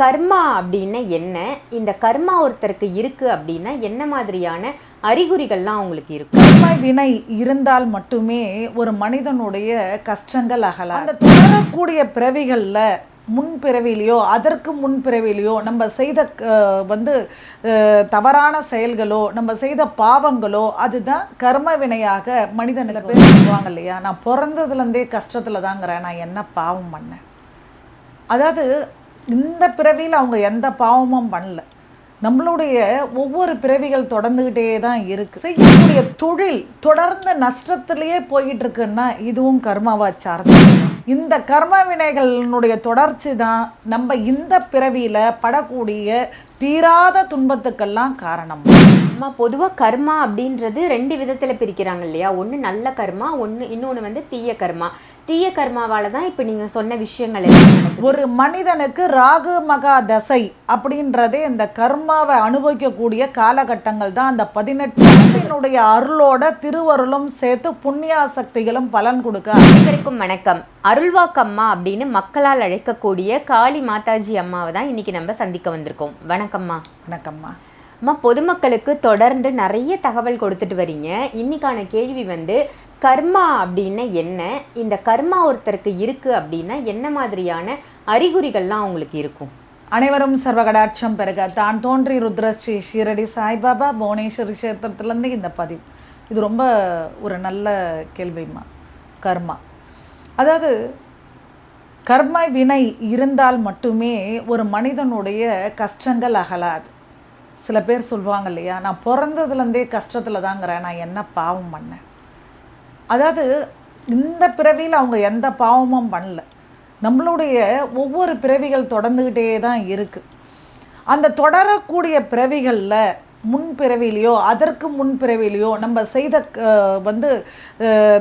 கர்மா அப்படின்னா என்ன? இந்த கர்மா ஒருத்தருக்கு இருக்கு அப்படின்னா என்ன மாதிரியான அறிகுறிகள்லாம் அவங்களுக்கு இருக்கும்? கர்ம வினை இருந்தால் மட்டுமே ஒரு மனிதனுடைய கஷ்டங்கள் அகலாம் அந்த தொடரக்கூடிய பிறவிகளில் முன்பிறவிலையோ அதற்கு முன்பிறவிலையோ நம்ம செய்த வந்து தவறான செயல்களோ நம்ம செய்த பாவங்களோ அதுதான் கர்ம வினையாக மனிதனுக்கு பேர் சொல்லுவாங்க இல்லையா? நான் பிறந்ததுலேருந்தே கஷ்டத்தில் தாங்கிறேன் நான் என்ன பாவம் பண்ணேன்? அதாவது இந்த பிறவியில் அவங்க எந்த பாவமும் பண்ணல. நம்மளுடைய ஒவ்வொரு பிறவிகள் தொடர்ந்துக்கிட்டே தான் இருக்குது செய்யக்கூடிய தொழில் தொடர்ந்து நஷ்டத்திலேயே போயிட்டு இருக்குன்னா இதுவும் கர்மாவா சார்ந்த இந்த கர்ம வினைகளினுடைய தொடர்ச்சி தான் நம்ம இந்த பிறவியில் படக்கூடிய தீராத துன்பத்துக்கெல்லாம் காரணம். அம்மா பொதுவாக கர்மா அப்படின்றது ரெண்டு விதத்தில் பிரிக்கிறாங்க இல்லையா? ஒன்று நல்ல கர்மா ஒன்று இன்னொன்று வந்து தீய கர்மா. தீய கர்மாவால தான் இப்போ நீங்கள் சொன்ன விஷயங்கள் ஒரு மனிதனுக்கு ராகு மகா தசை அப்படின்றதே இந்த கர்மாவை அனுபவிக்கக்கூடிய காலகட்டங்கள் தான். அந்த பதினெட்டு ஆண்டினுடைய அருளோட திருவருளும் சேர்த்து புண்ணியா சக்திகளும் பலன் கொடுக்க அனைவருக்கும் வணக்கம். அருள்வாக்கம்மா அப்படின்னு மக்களால் அழைக்கக்கூடிய காளி மாதாஜி அம்மாவை தான் இன்னைக்கு நம்ம சந்திக்க வந்திருக்கோம். வணக்கம்மா. வணக்கம்மா. அம்மா பொதுமக்களுக்கு தொடர்ந்து நிறைய தகவல் கொடுத்துட்டு வரீங்க. இன்னைக்கான கேள்வி வந்து கர்மா அப்படின்னா என்ன? இந்த கர்மா ஒருத்தருக்கு இருக்கு அப்படின்னா என்ன மாதிரியான அறிகுறிகள்லாம் அவங்களுக்கு இருக்கும்? அனைவரும் சர்வகடாட்சம் பெருக தான் தோன்றி ருத்ரஸ்ரீ ஷீரடி சாய்பாபா புவனேஸ்வரி கஷேத்திரத்துலேருந்து இந்த பதிவு. இது ரொம்ப ஒரு நல்ல கேள்விம்மா கர்மா. அதாவது கர்ம வினை இருந்தால் மட்டுமே ஒரு மனிதனுடைய கஷ்டங்கள் அகலாது. சில பேர் சொல்லுவாங்க இல்லையா நான் பிறந்ததுலேருந்தே கஷ்டத்தில் தாங்கிறேன் நான் என்ன பாவம் பண்ணேன்? அதாவது இந்த பிறவியில் அவங்க எந்த பாவமும் பண்ணல. நம்மளுடைய ஒவ்வொரு பிறவிகள் தொடர்ந்துக்கிட்டே தான் இருக்குது அந்த தொடரக்கூடிய பிறவிகளில் முன்பிறவிலையோ அதற்கு முன்பிறவிலையோ நம்ம செய்த வந்து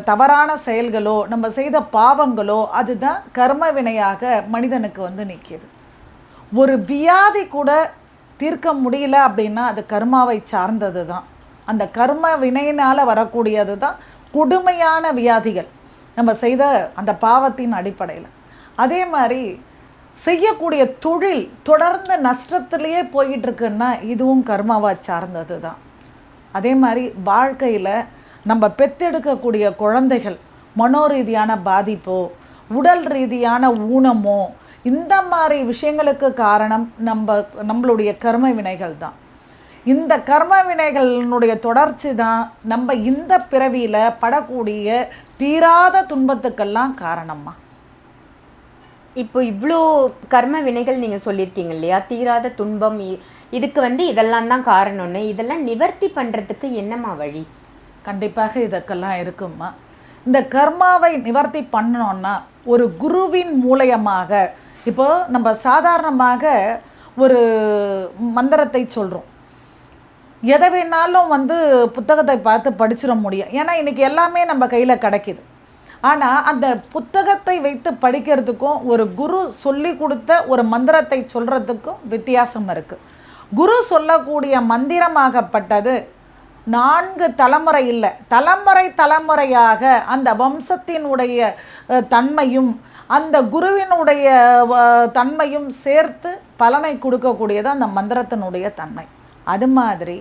தவறான செயல்களோ நம்ம செய்த பாவங்களோ அதுதான் கர்ம வினையாக மனிதனுக்கு வந்து நிற்கிது ஒரு வியாதி கூட தீர்க்க முடியல அப்படின்னா அது கர்மாவை சார்ந்தது தான் அந்த கர்ம வினையினால் வரக்கூடியது தான் கொடுமையான வியாதிகள். நம்ம செய்த அந்த பாவத்தின் அடிப்படையில். அதே மாதிரி செய்யக்கூடிய தொழில் தொடர்ந்து நஷ்டத்துலேயே போயிட்டுருக்குன்னா இதுவும் கர்மாவை சார்ந்தது தான் அதே மாதிரி வாழ்க்கையில் நம்ம பெத்தெடுக்கக்கூடிய குழந்தைகள் மனோரீதியான பாதிப்போ உடல் ரீதியான ஊனமோ இந்த மாதிரி விஷயங்களுக்கு காரணம் நம்ம நம்மளுடைய கர்ம வினைகள் தான். இந்த கர்ம வினைகளினுடைய தொடர்ச்சி தான் நம்ம இந்த பிறவியில் படக்கூடிய தீராத துன்பத்துக்கெல்லாம் காரணம்மா. இப்போ இவ்வளோ கர்ம வினைகள் நீங்கள் சொல்லியிருக்கீங்க இல்லையா? தீராத துன்பம் இதுக்கு வந்து இதெல்லாம் தான் காரணம்னு. இதெல்லாம் நிவர்த்தி பண்ணுறதுக்கு என்னம்மா வழி? கண்டிப்பாக இதற்கெல்லாம் இருக்கும்மா. இந்த கர்மாவை நிவர்த்தி பண்ணணும்னா ஒரு குருவின் மூலயமாக இப்போது நம்ம சாதாரணமாக ஒரு மந்திரத்தை சொல்கிறோம் எதை வேணாலும் வந்து புத்தகத்தை பார்த்து படிச்சிட முடியும். ஏன்னா இன்றைக்கி எல்லாமே நம்ம கையில் கிடைக்கிது. ஆனால் அந்த புத்தகத்தை வைத்து படிக்கிறதுக்கும் ஒரு குரு சொல்லி கொடுத்த ஒரு மந்திரத்தை சொல்கிறதுக்கும் வித்தியாசம் இருக்குது குரு சொல்லக்கூடிய மந்திரமாகப்பட்டது நான்கு தலைமுறை இல்லை. தலைமுறை தலைமுறையாக அந்த வம்சத்தினுடைய தன்மையும் அந்த குருவினுடைய தன்மையும் சேர்த்து பலனை கொடுக்கக்கூடியது அந்த மந்திரத்தினுடைய தன்மை. அது மாதிரி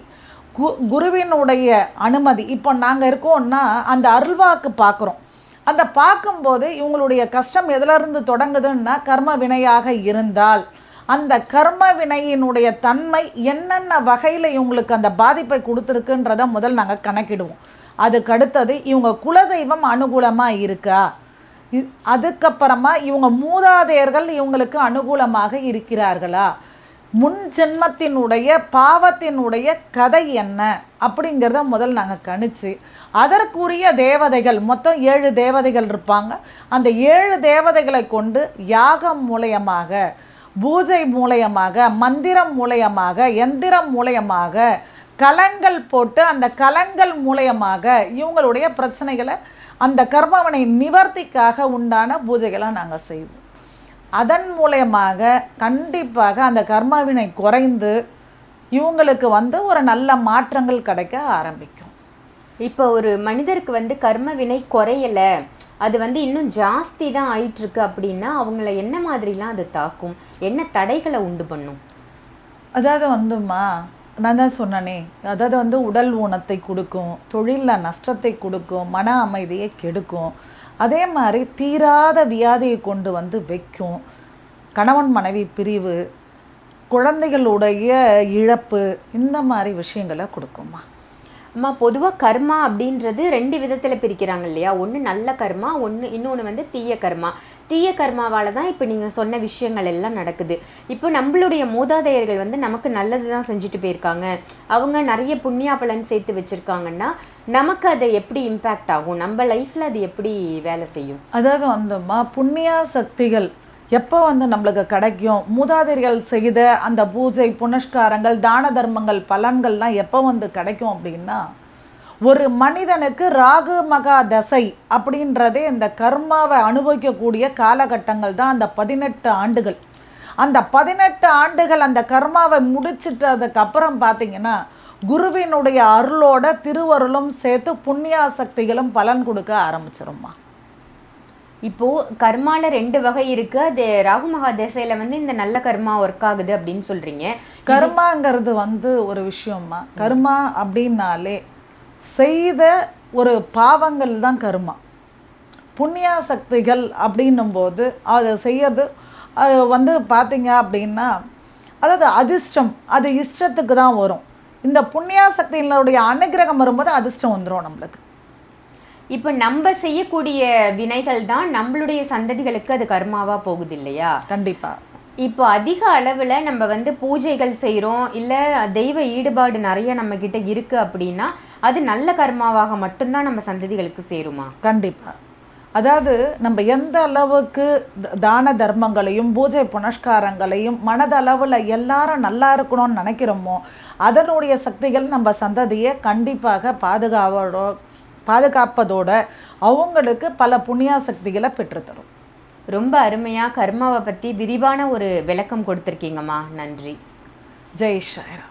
கு குருவினுடைய அனுமதி இப்போ நாங்கள் இருக்கோம்னா அந்த அருள்வாக்கு பார்க்குறோம். அந்த பார்க்கும்போது இவங்களுடைய கஷ்டம் எதிலிருந்து தொடங்குதுன்னா கர்ம வினையாக இருந்தால். அந்த கர்ம வினையினுடைய தன்மை என்னென்ன வகையில் இவங்களுக்கு அந்த பாதிப்பை கொடுத்துருக்குன்றத முதல் நாங்கள் கணக்கிடுவோம். அதுக்கு அடுத்தது இவங்க குலதெய்வம் அனுகூலமாக இருக்கா? அதுக்கப்புறமா இவங்க மூதாதையர்கள் இவங்களுக்கு அனுகூலமாக இருக்கிறார்களா? முன் ஜென்மத்தினுடைய பாவத்தினுடைய கதை என்ன? அப்படிங்கிறத முதல் நாங்கள் கணிச்சு அதற்குரிய தேவதைகள் மொத்தம் ஏழு தேவதைகள் இருப்பாங்க. அந்த ஏழு தேவதைகளை கொண்டு யாகம் மூலயமாக பூஜை மூலயமாக மந்திரம் மூலயமாக எந்திரம் மூலயமாக கலங்கள் போட்டு அந்த கலங்கள் மூலயமாக இவங்களுடைய பிரச்சனைகளை அந்த கர்மவனை நிவர்த்திக்காக உண்டான பூஜைகளை நாங்கள் செய்வோம். அதன் மூலயமாக கண்டிப்பாக அந்த கர்மவினை குறைந்து இவங்களுக்கு வந்து ஒரு நல்ல மாற்றங்கள் கிடைக்க ஆரம்பிக்கும். இப்போ ஒரு மனிதருக்கு வந்து கர்ம வினை குறையல அது வந்து இன்னும் ஜாஸ்தி தான் ஆயிட்டு இருக்கு அப்படின்னா அவங்கள என்ன மாதிரிலாம் அது தாக்கும்? என்ன தடைகளை உண்டு பண்ணும்? அதாவது வந்துமா நான் தான் சொன்னனே. அதாவது வந்து உடல் ஊனத்தை கொடுக்கும் தொழிலில் நஷ்டத்தை கொடுக்கும் மன அமைதியை கெடுக்கும். அதே மாதிரி தீராத வியாதியை கொண்டு வந்து வைக்கும். கணவன் மனைவி பிரிவு குழந்தைகளுடைய இழப்பு இந்த மாதிரி விஷயங்களை கொடுக்குமா அம்மா பொதுவாக கர்மா அப்படின்றது ரெண்டு விதத்தில் பிரிக்கிறாங்க இல்லையா? ஒன்று நல்ல கர்மா ஒன்று இன்னொன்று வந்து தீய கர்மா. தீய கர்மாவால் தான் இப்போ நீங்கள் சொன்ன விஷயங்கள் எல்லாம் நடக்குது. இப்போ நம்மளுடைய மூதாதையர்கள் வந்து நமக்கு நல்லது தான் செஞ்சுட்டு போயிருக்காங்க. அவங்க நிறைய புண்ணியா பலன் சேர்த்து வச்சுருக்காங்கன்னா நமக்கு அது எப்படி இம்பேக்ட் ஆகும்? நம்ம லைஃப்பில் அது எப்படி வேலை செய்யும்? அதாவது வந்துமா புண்ணியா சக்திகள் எப்போ வந்து நம்மளுக்கு கிடைக்கும்? மூதாதையர்கள் செய்த அந்த பூஜை புனஸ்காரங்கள் தான தர்மங்கள் பலன்கள்லாம் எப்போ வந்து கிடைக்கும் அப்படின்னா ஒரு மனிதனுக்கு ராகு மகா தசை அப்படின்றதே இந்த கர்மாவை அனுபவிக்கக்கூடிய காலகட்டங்கள் தான் அந்த பதினெட்டு ஆண்டுகள். அந்த பதினெட்டு ஆண்டுகள் அந்த கர்மாவை முடிச்சிட்டதுக்கப்புறம் பார்த்தீங்கன்னா குருவினுடைய அருளோட திருவருளும் சேர்த்து புண்ணியா சக்திகளும் பலன் கொடுக்க ஆரம்பிச்சிரும்மா. இப்போது கர்மாவில் ரெண்டு வகை இருக்கு. அது ராகு மகா திசையில் வந்து இந்த நல்ல கர்மா ஒர்க் ஆகுது அப்படின்னு சொல்கிறீங்க கர்மாங்கிறது வந்து ஒரு விஷயம்மா. கர்மா அப்படின்னாலே செய்த ஒரு பாவங்கள் தான் கர்மா. புண்ணிய சக்திகள் அப்படின்னும் போது அதை செய்யறது அது வந்து பார்த்தீங்க அப்படின்னா அதாவது அதிர்ஷ்டம் அது இஷ்டத்துக்கு தான் வரும். இந்த புண்ணிய சக்திகளுடைய அனுகிரகம் வரும்போது அதிர்ஷ்டம் வந்துடும் நம்மளுக்கு. இப்போ நம்ம செய்யக்கூடிய வினைகள் தான் நம்மளுடைய சந்ததிகளுக்கு அது கர்மாவா போகுது இல்லையா கண்டிப்பா. இப்போ அதிக அளவில் நம்ம வந்து பூஜைகள் செய்கிறோம் இல்லை தெய்வ ஈடுபாடு நிறைய நம்ம கிட்ட இருக்கு அப்படின்னா அது நல்ல கர்மாவாக மட்டும்தான் நம்ம சந்ததிகளுக்கு சேருமா? கண்டிப்பா. அதாவது நம்ம எந்த அளவுக்கு தான தர்மங்களையும் பூஜை புனஸ்காரங்களையும் மனதளவில் எல்லாரும் நல்லா இருக்கணும்னு நினைக்கிறோமோ அதனுடைய சக்திகள் நம்ம சந்ததியை கண்டிப்பாக பாதுகாவோட பாதுகாப்பதோட அவங்களுக்கு பல புண்ணிய சக்திகளை பெற்றுத்தரும். ரொம்ப அருமையாக கர்மாவை பற்றி விரிவான ஒரு விளக்கம் கொடுத்துருக்கீங்கம்மா. நன்றி. ஜெய் ஷாயிரா